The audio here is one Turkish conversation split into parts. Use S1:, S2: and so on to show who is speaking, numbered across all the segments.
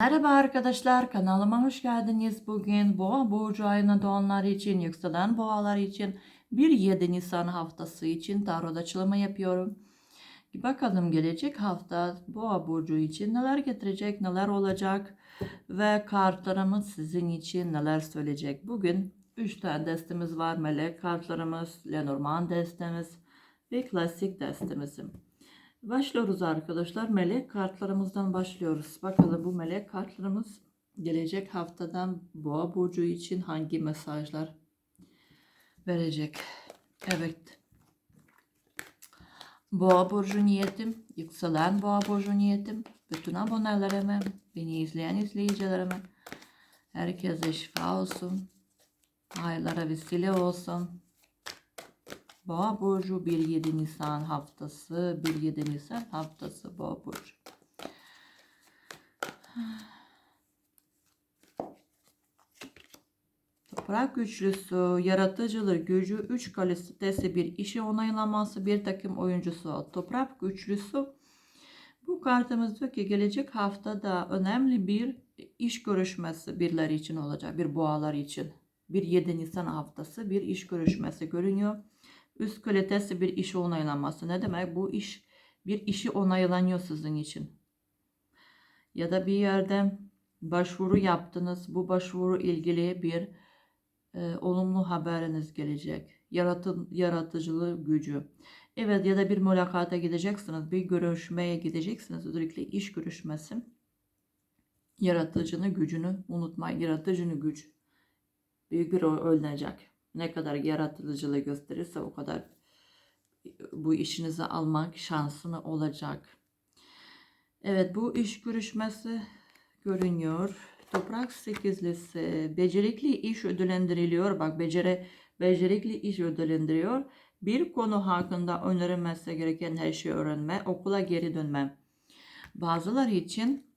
S1: Merhaba arkadaşlar kanalıma hoş geldiniz. Bugün Boğa burcu ayına doğanlar için, yükselen boğalar için bir 7 Nisan haftası için tarot açılımı yapıyorum. Bakalım gelecek hafta Boğa burcu için neler getirecek, neler olacak ve kartlarımız sizin için neler söyleyecek. Bugün 3 tane destemiz var. Melek kartlarımız, Lenormand destemiz ve klasik destemizim. Başlıyoruz arkadaşlar. Melek kartlarımızdan başlıyoruz. Bakalım bu melek kartlarımız gelecek haftadan Boğa burcu için hangi mesajlar verecek? Evet. Boğa burcu niyetim, yükselen Boğa burcu niyetim, bütün abonelerime, beni izleyen izleyicilerime, herkese şifa olsun, hayırlara vesile olsun. Boğa burcu 1-7 Nisan haftası, 1-7 Nisan haftası Boğa burcu. Toprak güçlüsü, yaratıcılık, gücü, üç kalitesi bir işi onaylaması, bir takım oyuncusu. Toprak güçlüsü bu kartımız diyor ki gelecek haftada önemli bir iş görüşmesi birileri için olacak, bir boğalar için. Bir 7 Nisan haftası bir iş görüşmesi görünüyor. Üst kalitesi bir işi onaylanması. Ne demek? Bu iş bir işi onaylanıyor sizin için. Ya da bir yerde başvuru yaptınız. Bu başvuru ilgili bir e, olumlu haberiniz gelecek. Yaratı, yaratıcılığı gücü. Evet ya da bir mülakata gideceksiniz. Bir görüşmeye gideceksiniz. Özellikle iş görüşmesi. Yaratıcını, gücünü unutmayın. Yaratıcını güç. Büyük bir ölünecek. Ne kadar yaratıcılığı gösterirse o kadar bu işinizi almak şansını olacak. Evet bu iş görüşmesi görünüyor. Toprak sekizlisi becerikli iş ödüllendiriliyor. Bak beceri, becerikli iş ödüllendiriyor. Bir konu hakkında önerilmesi gereken her şeyi öğrenme, okula geri dönme. Bazıları için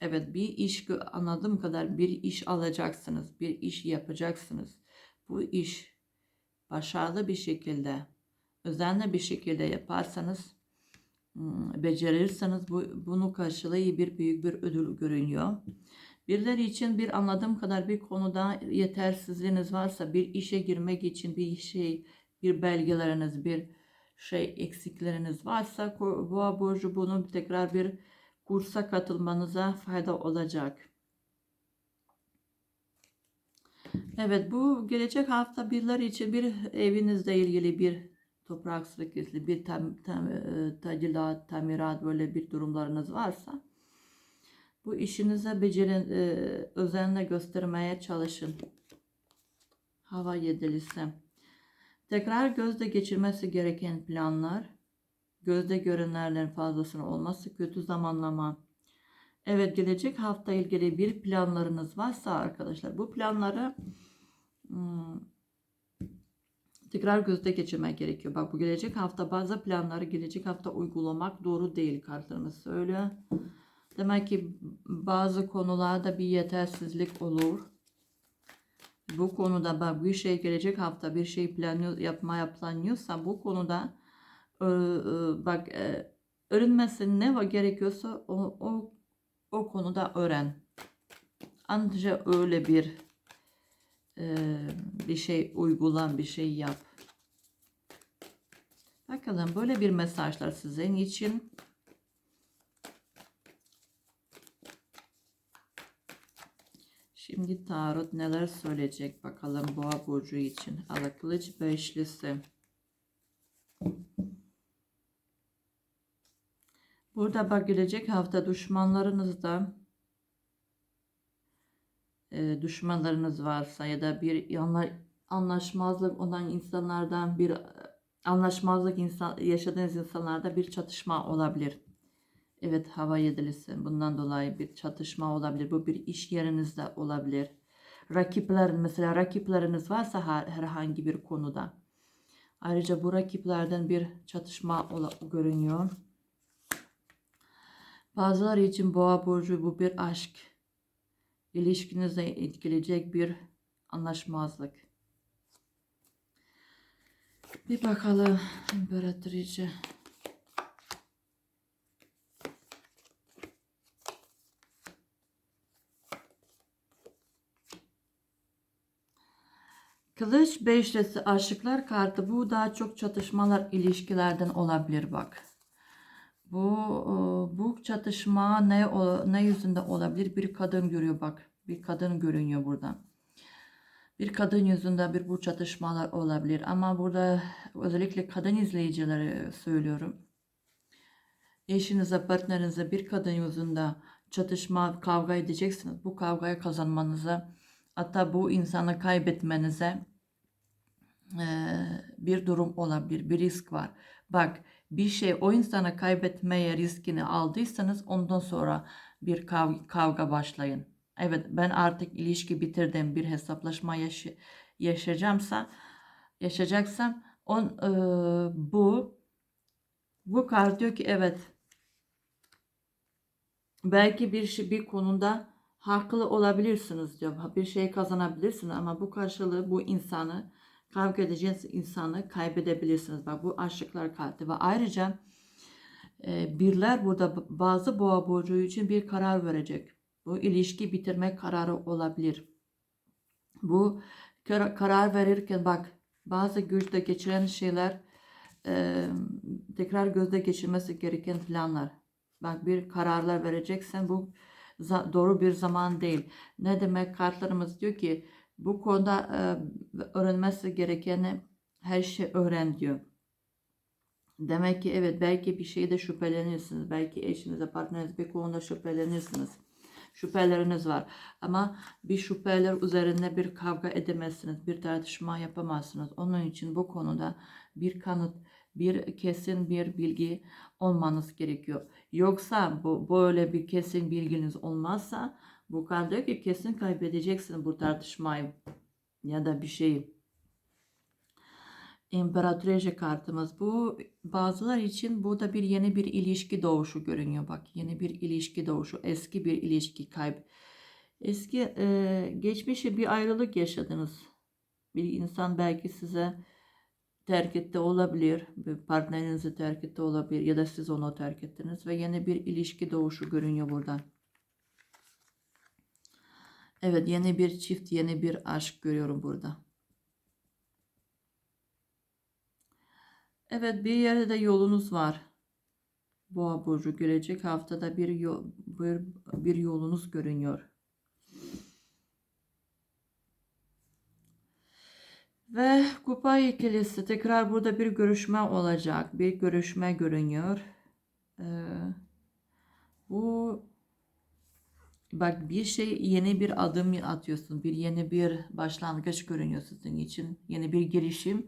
S1: evet bir iş anladığım kadar bir iş alacaksınız, bir iş yapacaksınız. Bu iş başarılı bir şekilde, özenli bir şekilde yaparsanız, becerirseniz bu, bunu karşılığı bir büyük bir ödül görünüyor. Birileri için bir anladığım kadar bir konuda yetersizliğiniz varsa bir işe girmek için bir şey, bir belgeleriniz, bir şey eksikleriniz varsa boğa burcu bunun tekrar bir kursa katılmanıza fayda olacak. Evet bu gelecek hafta birileri için bir evinizle ilgili bir toprak sıkıntısı, bir tam, tam, e, tadilat, tamirat böyle bir durumlarınız varsa bu işinize becerin, e, özenle göstermeye çalışın. Hava yedilisi. Tekrar gözde geçirmesi gereken planlar, gözde görünenlerin fazlasının olması, kötü zamanlama. Evet gelecek hafta ilgili bir planlarınız varsa arkadaşlar bu planları tekrar gözde geçirmek gerekiyor. Bak bu gelecek hafta bazı planları gelecek hafta uygulamak doğru değil kartlarımız söylüyor. Demek ki bazı konularda bir yetersizlik olur. Bu konuda bak bir şey gelecek hafta bir şey planlıyor, yapmaya planlıyorsa bu konuda e, e, bak e, öğrenmesi ne gerekiyorsa o, o, o konuda öğren. Ancak öyle bir bir şey uygulan bir şey yap. Bakalım böyle bir mesajlar sizin için. Şimdi tarot neler söyleyecek bakalım boğa burcu için. Ala kılıç beşlisi. Burada bak gelecek hafta düşmanlarınızda e, düşmanlarınız varsa ya da bir anlaşmazlık olan insanlardan bir anlaşmazlık insan, yaşadığınız insanlarda bir çatışma olabilir. Evet hava yedilisi bundan dolayı bir çatışma olabilir. Bu bir iş yerinizde olabilir. Rakipler mesela rakipleriniz varsa herhangi bir konuda. Ayrıca bu rakiplerden bir çatışma görünüyor. Bazıları için boğa burcu bu bir aşk. İlişkinize etkileyecek bir anlaşmazlık. Bir bakalım imparatoriçe. Kılıç beşlisi aşıklar kartı bu daha çok çatışmalar ilişkilerden olabilir bak. Bu e, bu çatışma ne ne yüzünde olabilir? Bir kadın görüyor bak. Bir kadın görünüyor burada. Bir kadın yüzünde bir bu çatışmalar olabilir ama burada özellikle kadın izleyicilere söylüyorum. Eşinize, partnerinize bir kadın yüzünde çatışma, kavga edeceksiniz. Bu kavgayı kazanmanıza hatta bu insanı kaybetmenize eee, bir durum olabilir, bir risk var. Bak bir şey o insanı kaybetmeye riskini aldıysanız ondan sonra bir kav- kavga başlayın. Evet ben artık ilişki bitirdim bir hesaplaşma yaşı yaşayacağımsa yaşayacaksam on eee, bu bu kart diyor ki evet belki bir şey bir konuda haklı olabilirsiniz diyor. Bir şey kazanabilirsiniz ama bu karşılığı bu insanı kavga edeceğiniz insanı kaybedebilirsiniz. Bak bu aşıklar kartı ve ayrıca e, birler burada bazı boğa burcu için bir karar verecek. Bu ilişki bitirme kararı olabilir. Bu kar- karar verirken bak bazı gözde geçiren şeyler e, tekrar gözde geçirmesi gereken planlar. Bak bir kararlar vereceksen bu doğru bir zaman değil. Ne demek kartlarımız diyor ki bu konuda e, öğrenmesi gerekeni her şey öğren diyor. Demek ki evet belki bir şeyde şüphelenirsiniz. Belki eşinize, partnerinize bir konuda şüphelenirsiniz. Şüpheleriniz var. Ama bir şüpheler üzerine bir kavga edemezsiniz. Bir tartışma yapamazsınız. Onun için bu konuda bir kanıt, bir kesin bir bilgi olmanız gerekiyor. Yoksa bu böyle bir kesin bilginiz olmazsa bu kart diyor ki kesin kaybedeceksin bu tartışmayı ya da bir şeyi. İmparatoriçe kartımız bu. Bazılar için bu da bir yeni bir ilişki doğuşu görünüyor. Bak yeni bir ilişki doğuşu eski bir ilişki kayıp eski e, geçmişe bir ayrılık yaşadınız. Bir insan belki size terk etti olabilir bir partnerinizi terk etti olabilir ya da siz onu terk ettiniz ve yeni bir ilişki doğuşu görünüyor buradan evet yeni bir çift yeni bir aşk görüyorum burada Evet bir yerde yolunuz var. Boğa burcu gelecek haftada bir yol, bir, bir yolunuz görünüyor. Ve kupa ikilisi tekrar burada bir görüşme olacak. Bir görüşme görünüyor. Ee, bu bak bir şey yeni bir adım atıyorsun. Bir yeni bir başlangıç görünüyor sizin için. Yeni bir girişim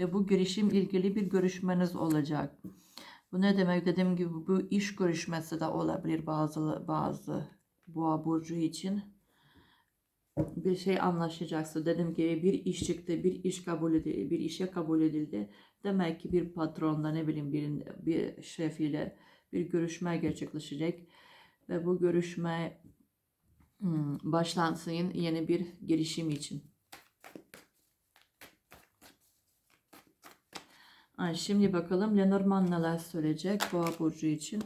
S1: ve bu girişim ilgili bir görüşmeniz olacak. Bu ne demek? Dediğim gibi bu iş görüşmesi de olabilir bazı bazı boğa burcu için. Bir şey anlaşacaksın. Dediğim gibi bir iş çıktı, bir iş kabul edildi, bir işe kabul edildi. Demek ki bir patronla ne bileyim bir, bir şefiyle bir görüşme gerçekleşecek. Ve bu görüşme hmm, başlansın yeni bir girişim için. Şimdi bakalım Lenormand neler söyleyecek Boğa burcu için.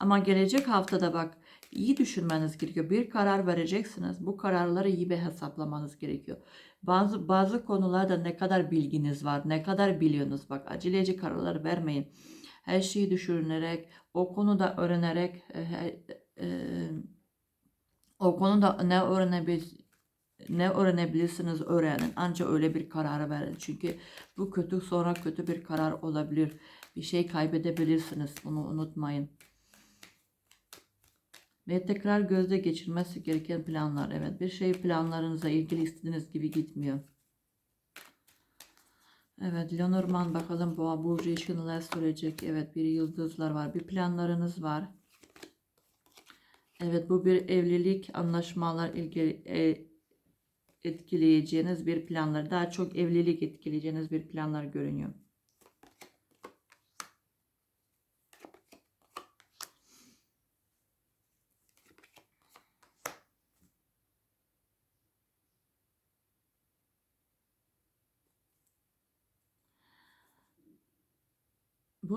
S1: Ama gelecek haftada bak iyi düşünmeniz gerekiyor. Bir karar vereceksiniz. Bu kararları iyi bir hesaplamanız gerekiyor. Bazı bazı konularda ne kadar bilginiz var, ne kadar biliyorsunuz. Bak aceleci kararlar vermeyin. Her şeyi düşünerek, o konuda öğrenerek, e, e, o konuda ne öğrenebil ne öğrenebilirsiniz öğrenin. Ancak öyle bir kararı verin. Çünkü bu kötü sonra kötü bir karar olabilir. Bir şey kaybedebilirsiniz. Bunu unutmayın. Ve tekrar gözde geçirmesi gereken planlar. Evet bir şey planlarınıza ilgili istediğiniz gibi gitmiyor. Evet Lenormand bakalım Boğa Burcu için neler söyleyecek. Evet bir yıldızlar var. Bir planlarınız var. Evet bu bir evlilik anlaşmalar ilgili e, etkileyeceğiniz bir planlar. Daha çok evlilik etkileyeceğiniz bir planlar görünüyor.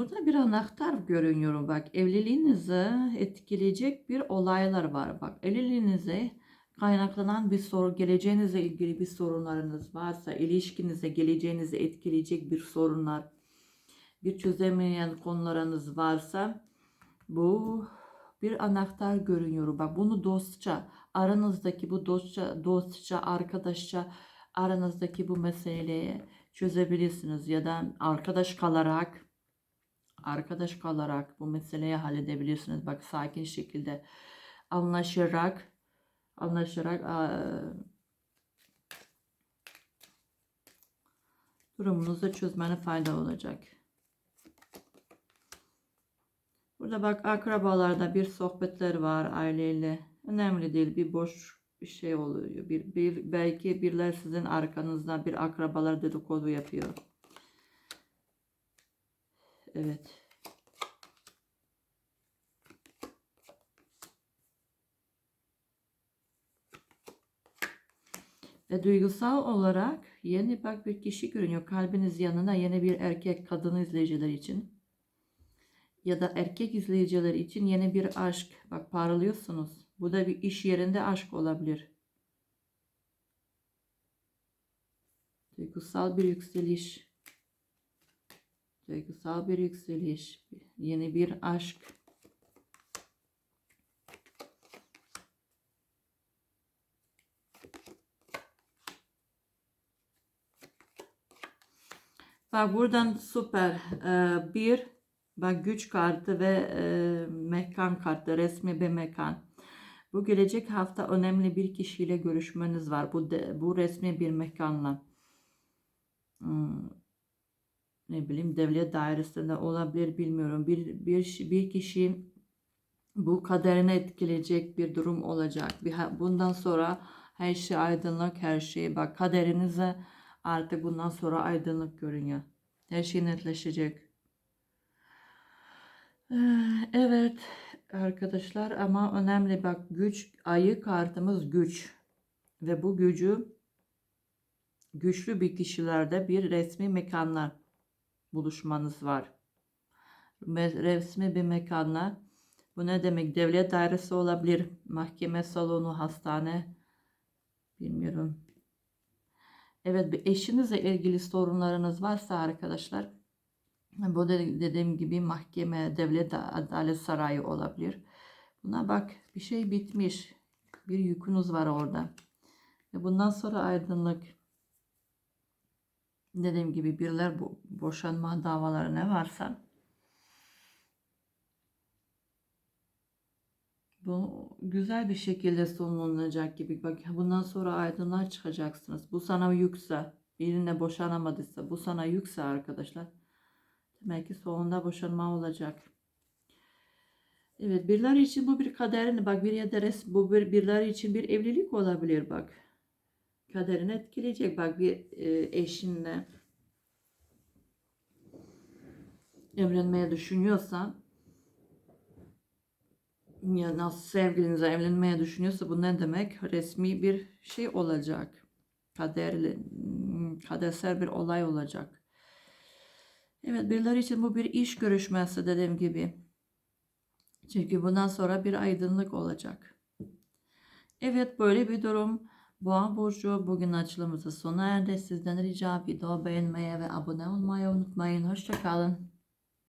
S1: Burada bir anahtar görünüyorum bak. Evliliğinizi etkileyecek bir olaylar var bak. Evliliğinizi kaynaklanan bir soru, geleceğinizle ilgili bir sorunlarınız varsa, ilişkinize, geleceğinizi etkileyecek bir sorunlar, bir çözemeyen konularınız varsa bu bir anahtar görünüyor. Bak bunu dostça, aranızdaki bu dostça, dostça, arkadaşça aranızdaki bu meseleyi çözebilirsiniz ya da arkadaş kalarak arkadaş kalarak bu meseleyi halledebilirsiniz. Bak sakin şekilde anlaşarak anlaşarak durumunuzu çözmene fayda olacak. Burada bak akrabalarda bir sohbetler var aileyle. Önemli değil bir boş bir şey oluyor. Bir, bir belki birler sizin arkanızda bir akrabalar dedikodu yapıyor. Evet. Ve duygusal olarak yeni bak bir kişi görünüyor. Kalbiniz yanına yeni bir erkek kadın izleyiciler için. Ya da erkek izleyiciler için yeni bir aşk. Bak parlıyorsunuz. Bu da bir iş yerinde aşk olabilir. Duygusal bir yükseliş. Duygusal bir yükseliş. Yeni bir aşk. Bak buradan süper. Ee, bir bak güç kartı ve e, mekan kartı. Resmi bir mekan. Bu gelecek hafta önemli bir kişiyle görüşmeniz var. Bu de, bu resmi bir mekanla. Hmm, ne bileyim devlet dairesinde olabilir bilmiyorum. Bir bir bir kişi bu kaderini etkileyecek bir durum olacak. Bir, bundan sonra her şey aydınlık, her şey bak kaderinize artık bundan sonra aydınlık görünüyor. Her şey netleşecek. Evet arkadaşlar ama önemli bak güç ayı kartımız güç ve bu gücü güçlü bir kişilerde bir resmi mekanlar buluşmanız var. Resmi bir mekanla bu ne demek? Devlet dairesi olabilir, mahkeme salonu, hastane bilmiyorum. Evet bir eşinizle ilgili sorunlarınız varsa arkadaşlar bu da dediğim gibi mahkeme, devlet adalet sarayı olabilir. Buna bak bir şey bitmiş. Bir yükünüz var orada. Ve bundan sonra aydınlık dediğim gibi birler bu boşanma davaları ne varsa bu güzel bir şekilde sonlanacak gibi. Bak bundan sonra aydınlığa çıkacaksınız. Bu sana yükse, birine boşanamadıysa bu sana yükse arkadaşlar. Demek ki sonunda boşanma olacak. Evet birler için bu bir kaderini bak bir ya da res, bu bir birler için bir evlilik olabilir bak. Kaderini etkileyecek bak bir e, eşinle evlenmeye düşünüyorsan ya nasıl sevgilinize evlenmeye düşünüyorsa bu ne demek? Resmi bir şey olacak. Kaderli, kadersel bir olay olacak. Evet birileri için bu bir iş görüşmesi dediğim gibi. Çünkü bundan sonra bir aydınlık olacak. Evet böyle bir durum. Boğa Burcu bugün açılımımızı sona erdi. Sizden rica video beğenmeye ve abone olmayı unutmayın. Hoşçakalın.